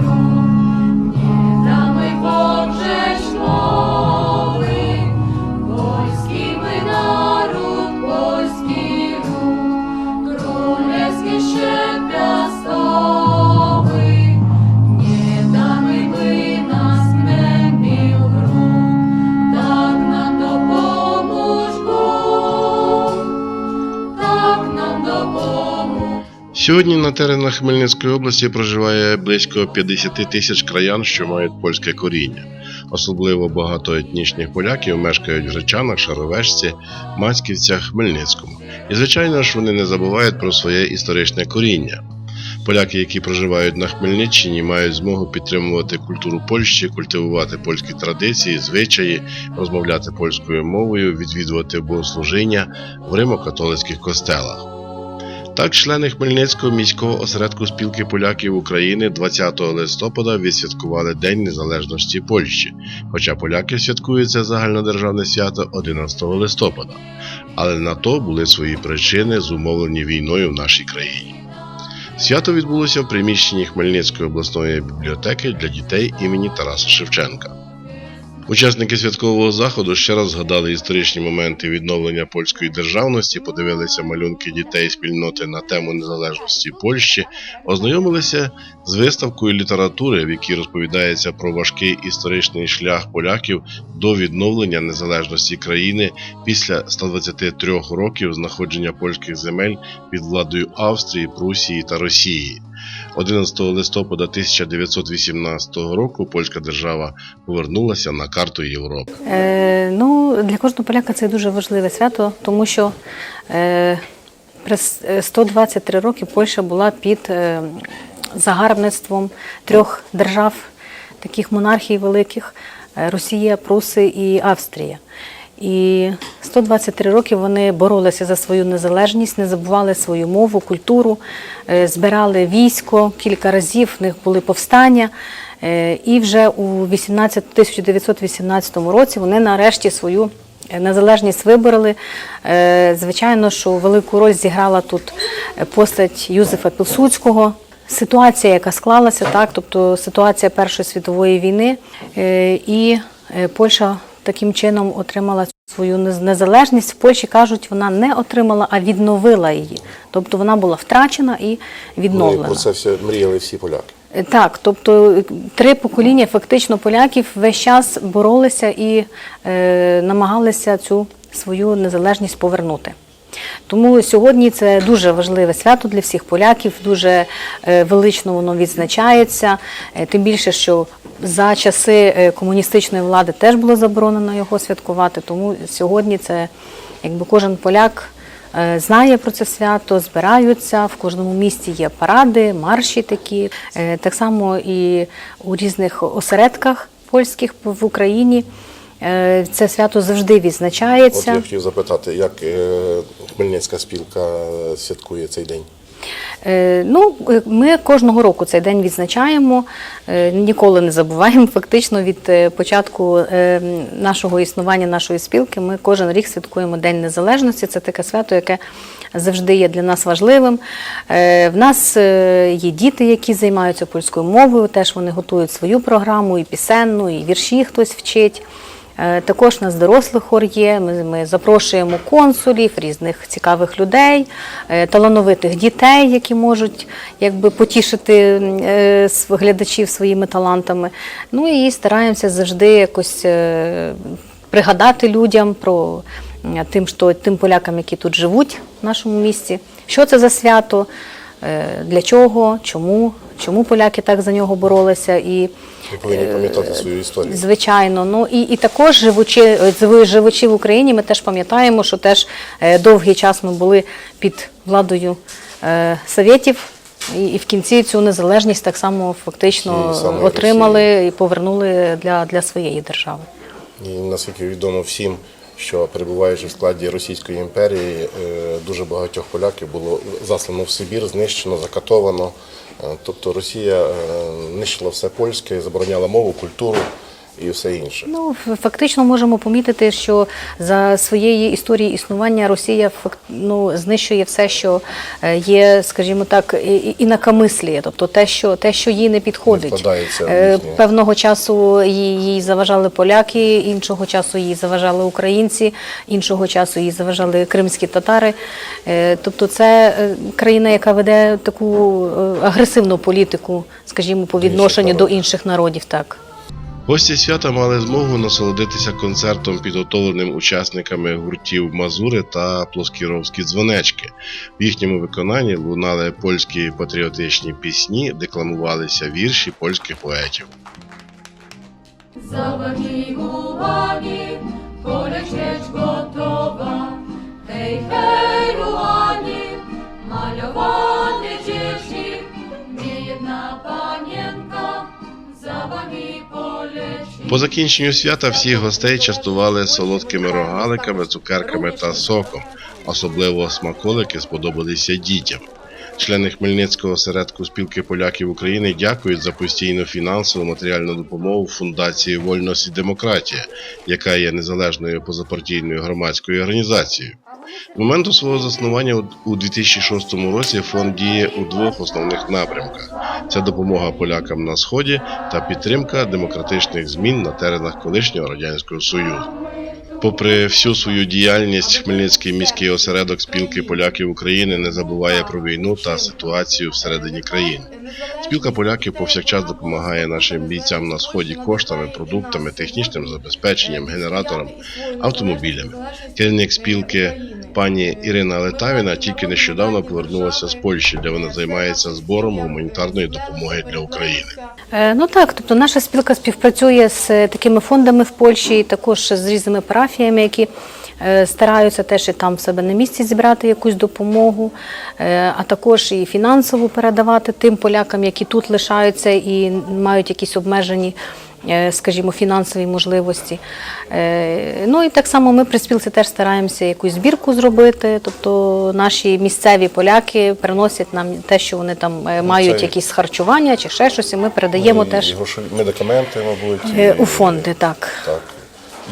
Thank you. Сьогодні на теренах Хмельницької області проживає близько 50 тисяч краян, що мають польське коріння. Особливо багато етнічних поляків мешкають в Гречанах, Шаровешці, Мацьківцях, Хмельницькому. І звичайно ж вони не забувають про своє історичне коріння. Поляки, які проживають на Хмельниччині, мають змогу підтримувати культуру Польщі, культивувати польські традиції, звичаї, розмовляти польською мовою, відвідувати богослужіння в римо-католицьких костелах. Так, члени Хмельницького міського осередку спілки поляків України 20 листопада відсвяткували День Незалежності Польщі, хоча поляки святкують це загальнодержавне свято 11 листопада. Але на то були свої причини, зумовлені війною в нашій країні. Свято відбулося в приміщенні Хмельницької обласної бібліотеки для дітей імені Тараса Шевченка. Учасники святкового заходу ще раз згадали історичні моменти відновлення польської державності, подивилися малюнки дітей спільноти на тему незалежності Польщі, ознайомилися з виставкою літератури, в якій розповідається про важкий історичний шлях поляків до відновлення незалежності країни після 123 років знаходження польських земель під владою Австрії, Прусії та Росії. 11 листопада 1918 року польська держава повернулася на карту Європи. Е, ну, для кожного поляка це дуже важливе свято, тому що е, при с- е, 123 роки Польща була під е, загарбництвом трьох держав, таких монархій великих: е, Росія, Пруси і Австрія. І 123 роки вони боролися за свою незалежність, не забували свою мову, культуру, е, збирали військо кілька разів, в них були повстання. Е, І вже у 18, 1918 році вони нарешті свою е, незалежність вибороли. Звичайно, що велику роль зіграла тут постать Юзефа Пілсудського. Ситуація, яка склалася, так, тобто ситуація Першої світової війни, і Польща таким чином отримала свою незалежність. В Польщі кажуть, вона не отримала, а відновила її. Тобто вона була втрачена і Ну, і відновлена. про це все мріяли всі поляки. Е, Так, тобто е, три покоління фактично поляків весь час боролися і е, намагалися цю свою незалежність повернути. Тому сьогодні це дуже важливе свято для всіх поляків, дуже е, велично воно відзначається. Е, Тим більше, що за часи е, комуністичної влади теж було заборонено його святкувати. Тому сьогодні це якби кожен поляк знає про це свято, збираються. В кожному місті є паради, марші такі. Так само і у різних осередках польських в Україні. Е, Це свято завжди відзначається. От я хотів запитати, як е, Хмельницька спілка е, святкує цей день? Ну, ми кожного року цей день відзначаємо, ніколи не забуваємо. Фактично від початку нашого існування, нашої спілки, ми кожен рік святкуємо День Незалежності. Це таке свято, яке завжди є для нас важливим. В нас є діти, які займаються польською мовою, теж вони готують свою програму, і пісенну, і вірші хтось вчить. Е, Також у нас дорослий хор є. Ми, ми запрошуємо консулів, різних цікавих людей, е, талановитих дітей, які можуть якби потішити е, глядачів своїми талантами. Ну і стараємося завжди якось пригадати людям про тим, що тим полякам, які тут живуть в нашому місті, що це за свято, для чого, чому, чому поляки так за нього боролися і. Ви повинні пам'ятати свою історію. Звичайно, ну і, і також живучи, е, живучи в Україні, ми теж пам'ятаємо, що теж е, довгий час ми були під владою е, совєтів, і, і в кінці цю незалежність так само фактично Тієї отримали отримали і повернули для, для своєї держави. І наскільки відомо всім, що перебуваючи в складі Російської імперії, е, дуже багатьох поляків було заслано в Сибір, знищено, закатовано. Е, Тобто Росія е, нищила все польське, забороняла мову, культуру. І все інше. Ну, фактично можемо помітити, що за своєї історії існування Росія ну, знищує все, що е, є, скажімо так, і- інакомисліє, тобто те, що те, що їй не підходить. Не. Певного часу їй, заважали поляки, іншого часу їй заважали українці, іншого часу їй заважали кримські татари. Е, Тобто, це е, країна, яка веде таку агресивну політику, скажімо, по відношенню до інших народів. Так. Гості свята мали змогу насолодитися концертом, підготовленим учасниками гуртів Мазури та Плоскіровські дзвонечки. В їхньому виконанні лунали польські патріотичні пісні, декламувалися вірші польських поетів. По закінченню свята всіх гостей частували солодкими рогаликами, цукерками та соком. Особливо смаколики сподобалися дітям. Члени Хмельницького осередку спілки поляків України дякують за постійну фінансову матеріальну допомогу фундації Вольність і демократія, яка є незалежною позапартійною громадською організацією. З моменту свого заснування у- у 2006 році фонд діє у двох основних напрямках: це допомога полякам на сході та підтримка демократичних змін на теренах колишнього радянського союзу. Попри всю свою діяльність, Хмельницький міський осередок спілки поляків України не забуває про війну та ситуацію всередині країни. Спілка поляків повсякчас допомагає нашим бійцям на сході коштами, продуктами, технічним забезпеченням, генераторами, автомобілями. Керівник спілки пані Ірина Летавіна тільки нещодавно повернулася з Польщі, де вона займається збором гуманітарної допомоги для України. Е, Ну так, тобто наша спілка співпрацює з е, такими фондами в Польщі, і також з різними парафіями, які е, стараються теж і там в себе на місці зібрати якусь допомогу, а також і фінансово передавати тим полякам, які тут лишаються і мають якісь обмежені. Е, Скажімо, фінансові можливості. Е, Ну і так само ми при спілці теж стараємося якусь збірку зробити. Тобто наші місцеві поляки приносять нам те, що вони там е, мають це- якісь харчування чи ще щось, і ми передаємо І теж грошові медикаменти, мабуть, і- у фонди. Так. Так.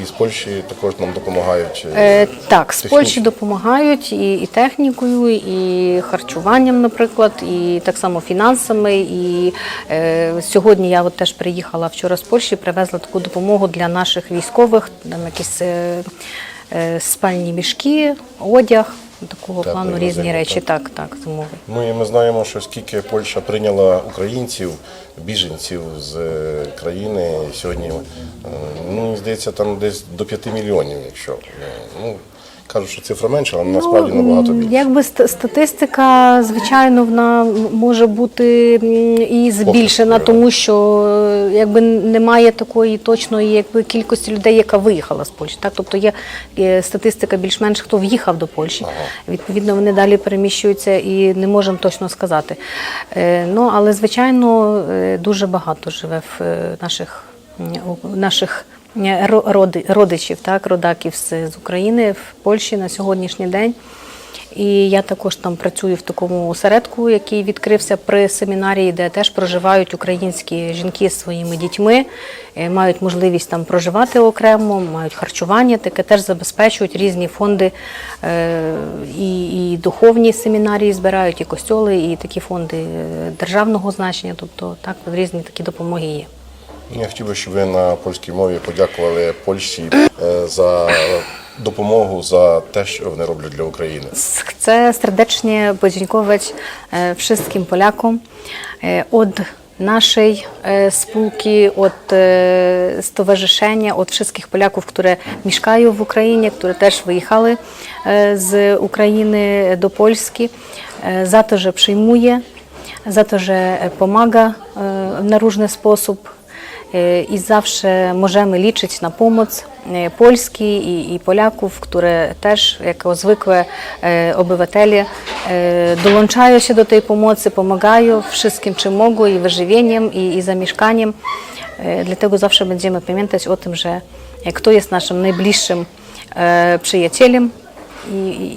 І з Польщі також нам допомагають. Е, так, з. Польщі допомагають і, і технікою, і харчуванням, наприклад, і так само фінансами. І е, сьогодні я от теж приїхала вчора з Польщі, привезла таку допомогу для наших військових, там якісь е, е, спальні мішки, одяг, такого Та, плану різні зиму, речі. так. Так, так, зимові. Ну і ми знаємо, що скільки Польща прийняла українців, біженців з е, країни сьогодні. е, Ну, здається, там десь до 5 мільйонів, якщо. е, Ну, кажуть, що цифра менша, але насправді Ну, набагато більше. Якби статистика, звичайно, вона може бути і збільшена, тому що е, якби немає такої точної якби кількості людей, яка виїхала з Польщі. Так, тобто є статистика більш-менш хто в'їхав до Польщі. Відповідно, вони далі переміщуються і не можемо точно сказати. Е, Ну але звичайно е, дуже багато живе в наших наших родичів, так, родаків з, України в Польщі на сьогоднішній день. І я також там працюю в такому осередку, який відкрився при семінарії, де теж проживають українські жінки з своїми дітьми, е, мають можливість там проживати окремо, мають харчування, таке теж забезпечують різні фонди е, і, і духовні семінарії збирають, і костьоли, і такі фонди е, державного значення. Тобто так різні такі допомоги є. Я хотів би, щоб ви на польській мові подякували Польщі е, за допомогу, за те, що вони роблять для України. E, e, e, od e, stowarzyszenia, od wszystkich Polaków, które mieszkają w Ukrainie, które też wyjechały e, z Ukrainy do Polski, e, za to, że przyjmuje, za to, że pomaga e, na różny sposób. E, i zawsze możemy liczyć na pomoc e, Polski i, i Polaków, które też jako zwykłe e, obywatele dołączają się do tej pomocy, pomagają wszystkim czym mogą i wyżywieniem i, i zamieszkaniem. Dlatego zawsze będziemy pamiętać o tym, że kto jest naszym najbliższym przyjacielem i,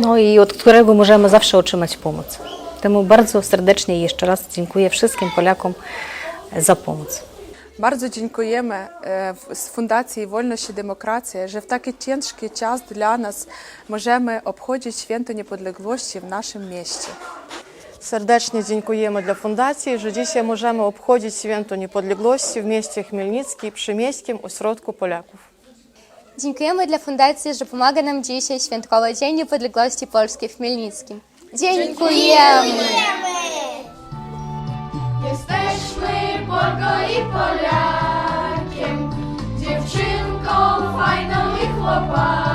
no i od którego możemy zawsze otrzymać pomoc. Temu bardzo serdecznie jeszcze raz dziękuję wszystkim Polakom za pomoc. Bardzo dziękujemy e, z Fundacji Wolność i Demokracja, że w taki ciężki czas dla nas możemy obchodzić Święto Niepodległości w naszym mieście. Serdecznie dziękujemy dla fundacji, że dzisiaj możemy obchodzić Święto Niepodległości w mieście Chmielnicki przy Miejskim Ośrodku Polaków. Dziękujemy dla fundacji, że pomaga nam dzisiaj świętkować Dzień Niepodległości Polski w Chmielnickim. Dziękujemy! Jesteśmy Polko i Polakiem, dziewczynką fajną i chłopakiem.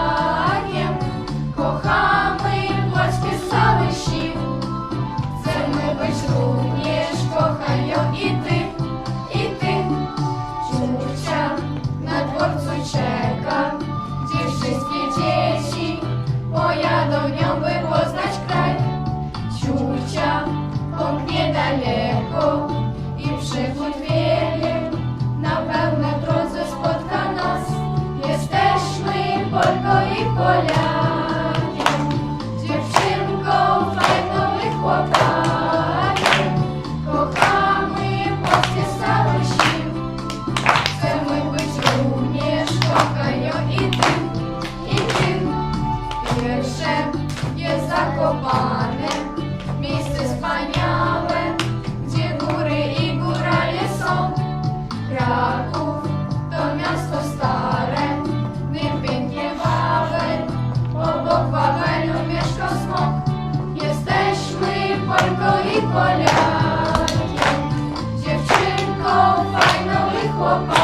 Zakopane, miejsce wspaniałe, gdzie góry i górale są. Kraków to miasto stare, nim pięknie Wawel, obok Wawelu mieszka smok. Jesteśmy Polką i Polakiem, dziewczynką fajną i chłopakiem.